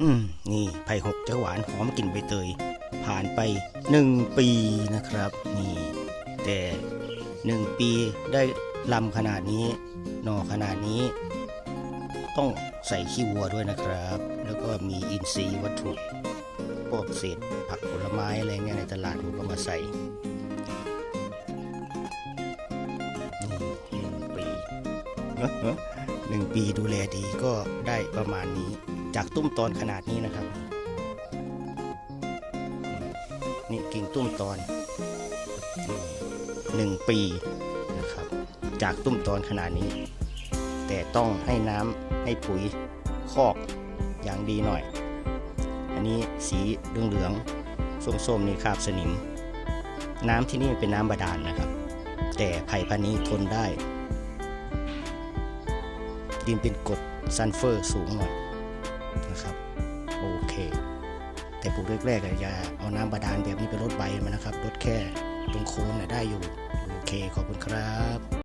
อืม นี่ไผ่หกจะหวานหอมกลิ่นใบเตย ผ่านไปหนึ่งปีนะครับ นี่ แต่หนึ่งปีได้ลำขนาดนี้หน่อขนาดนี้ ต้องใส่ขี้วัวด้วยนะครับ แล้วก็มีอินทรีย์วัตถุพวกเศษผักผลไม้อะไรเงี้ยในตลาดผมก็มาใส่นี่หนึ่งปี หนึ่งปีดูแลดีก็ได้ประมาณนี้ จากตุ้มตอนขนาดนี้นะครับ นี่กิ่งตุ้มตอนนี่หนึ่งปีนะครับ จากตุ้มตอนขนาดนี้ แต่ต้องให้น้ำให้ปุ๋ยคอกอย่างดีหน่อย อันนี้สีเหลืองๆส้มๆนี่คราบสนิม น้ำที่นี่เป็นน้ำบาดาลนะครับ แต่ไผ่พันธุ์นี้ทนได้ ดินเป็นกรดซัลเฟอร์สูงหน่อยนะครับโอเค แต่ปลูกแรกๆอะอย่าเอาน้ำบาดาลแบบนี้ไปลดใบมันนะครับลดแค่ตรงโคนน่ะได้อยู่ โอเคขอบคุณครับ